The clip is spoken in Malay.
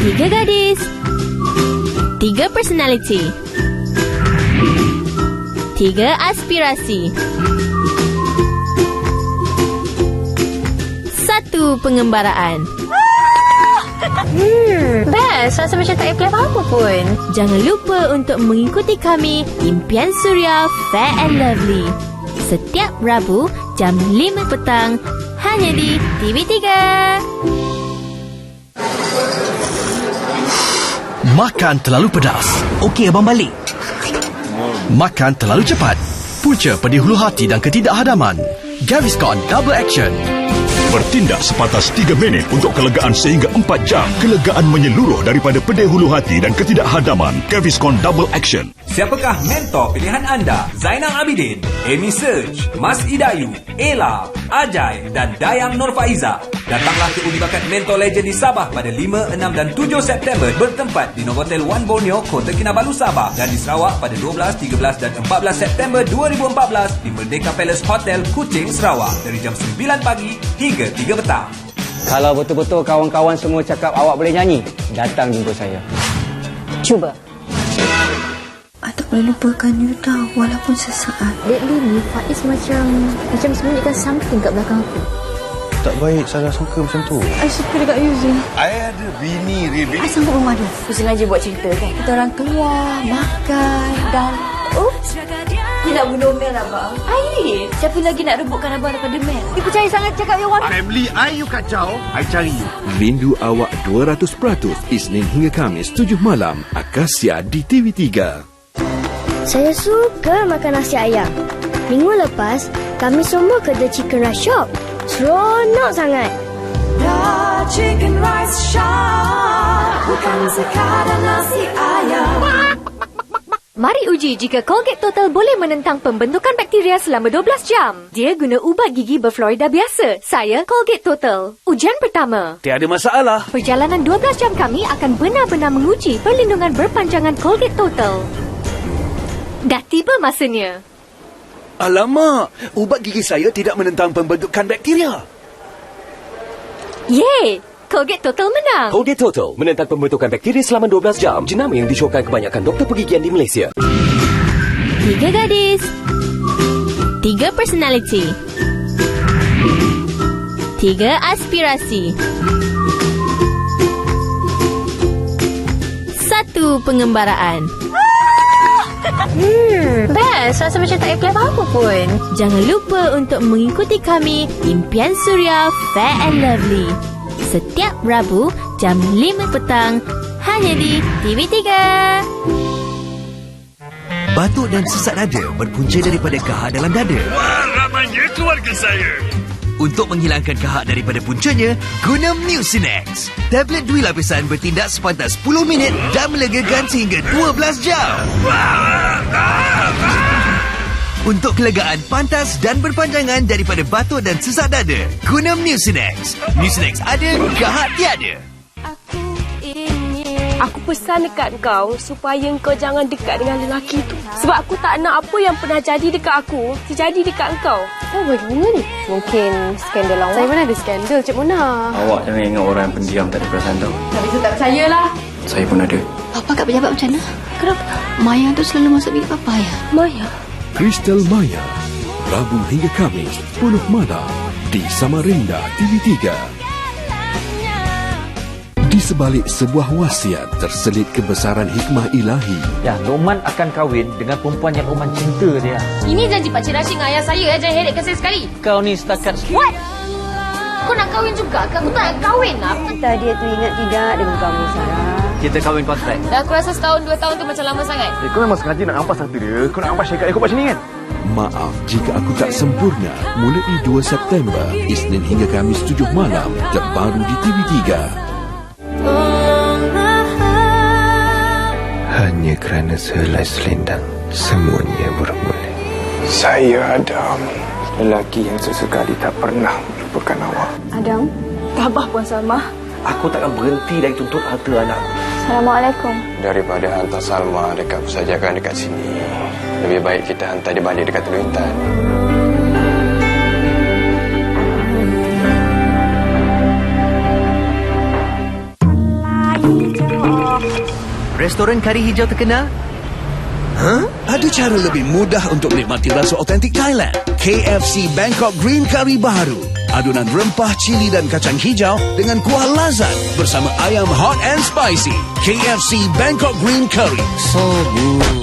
Tiga gadis. Tiga personality. Tiga aspirasi. Satu pengembaraan. Hmm, best. Rasa macam tak payah apply apa-apa pun. Jangan lupa untuk mengikuti kami Impian Suria Fair and Lovely. Setiap Rabu jam 5 petang hanya di TV3. Makan terlalu pedas. Okey, abang balik. Makan terlalu cepat. Punca pedih hulu hati dan ketidakhadaman. Gaviscon Double Action. Bertindak sepatas 3 minit untuk kelegaan sehingga 4 jam. Kelegaan menyeluruh daripada pedih hulu hati dan ketidakhadaman. Gaviscon Double Action. Siapakah mentor pilihan anda? Zainal Abidin, Amy Serge, Mas Idayu, Ella, Ajay dan Dayang Nur Faiza. Datanglah ke Undi Bakat Mentor Legend di Sabah pada 5, 6 dan 7 September bertempat di Novotel One Borneo, Kota Kinabalu, Sabah dan di Sarawak pada 12, 13 dan 14 September 2014 di Merdeka Palace Hotel, Kuching, Sarawak dari jam 9 pagi hingga 3 petang. Kalau betul-betul kawan-kawan semua cakap awak boleh nyanyi, datang jumpa saya. Cuba. I tak boleh lupakan you tau Walaupun sesaat Lately ni Faiz macam macam sembunyikan something kat belakang aku. Tak baik salah sangka macam tu. I suka dekat you Zul I ada bini, Ribi. I sanggup memadu Aku sengaja buat cerita kan. Kita orang keluar Makan Dan Oops. Dia nak bunuh Mel abang. Air. Siapa lagi nak rebutkan abang daripada Mel? Dia percaya sangat cakap yang wanita. Family I you kacau, I cari you. Rindu Awak 200% Isnin hingga Kamis 7 malam Akasia di TV3 Saya suka makan nasi ayam. Minggu lepas, kami semua ke The Chicken Rice Shop. Seronok sangat. The chicken rice shop Bukan ayam Mari uji jika Colgate Total boleh menentang pembentukan bakteria selama 12 jam. Dia guna ubat gigi berflorida biasa. Saya Colgate Total. Ujian pertama. Tiada masalah. Perjalanan 12 jam kami akan benar-benar menguji perlindungan berpanjangan Colgate Total. Dah tiba masanya. Alamak, ubat gigi saya tidak menentang pembentukan bakteria. Yeay! Colgate Total menang. Colgate Total menentang pembentukan bakteria selama 12 jam. Jenama yang disyorkan kebanyakan doktor pergigian di Malaysia. Tiga gadis. Tiga personality. Tiga aspirasi. Satu pengembaraan. Hmm, best. Rasa macam tak payah apply apa-apa pun. Jangan lupa untuk mengikuti kami Impian Suria Fair and Lovely. Setiap Rabu jam 5 petang hanya di TV3. Batuk dan sesak dada berpunca daripada kahak dalam dada. Wah, ramainya keluarga saya. Untuk menghilangkan kahak daripada puncanya, guna Mucinex. Tablet dui lapisan bertindak sepantas 10 minit dan melegakan sehingga 12 jam. Untuk kelegaan pantas dan berpanjangan daripada batuk dan sesak dada, guna Mucinex. Mucinex ada, kahak tiada. Aku pesan dekat kau supaya kau jangan dekat dengan lelaki tu. Sebab aku tak nak apa yang pernah jadi dekat aku terjadi dekat kau. Oh, bagaimana ni? Mungkin skandal awak. Saya mana ada skandal, Cik Mona. Awak jangan ingat orang yang pendiam tak ada perasaan tau. Tapi saya tak percayalah. Saya pun ada. Papa kat pejabat macam mana? Kenapa? Maya tu selalu masuk bilik Papa ya? Maya? Kristal Maya Rabu hingga Kamis 10 malam di Samarinda TV3 Di sebalik sebuah wasiat terselit kebesaran hikmah ilahi Ya, Roman akan kahwin dengan perempuan yang Roman cinta dia. Ini janji Pak Cik Rashid dengan ayah saya. Jangan heretkan saya sekali. Kau ni setakat... What? Kau nak kahwin juga ke? Aku tak nak kahwin lah. Tadi dia tu ingat tidak dengan kamu Sarah Kita kahwin kontrak. Dan aku rasa setahun, dua tahun tu macam lama sangat. Eh, kau memang sengaja nak ampas hati dia. Kau nak ampas syarikat dia. Kau buat macam ni kan? Maaf jika aku tak sempurna Mulai 2 September Isnin hingga Kamis 7 malam Terbaru di TV3 Hanya kerana sehelai selendang Semuanya bermula Saya Adam Lelaki yang sesekali tak pernah melupakan awak Adam Tabah Puan Salma Aku takkan berhenti dari tuntut harta anak. Assalamualaikum Daripada hantar Salma dekat persajakan dekat sini Lebih baik kita hantar dia balik dekat Teluk Intan restoran kari hijau terkenal? Huh? Ada cara lebih mudah untuk menikmati rasa otentik Thailand. KFC Bangkok Green Curry baru. Adunan rempah cili dan kacang hijau dengan kuah lazat bersama ayam hot and spicy. KFC Bangkok Green Curry. So good.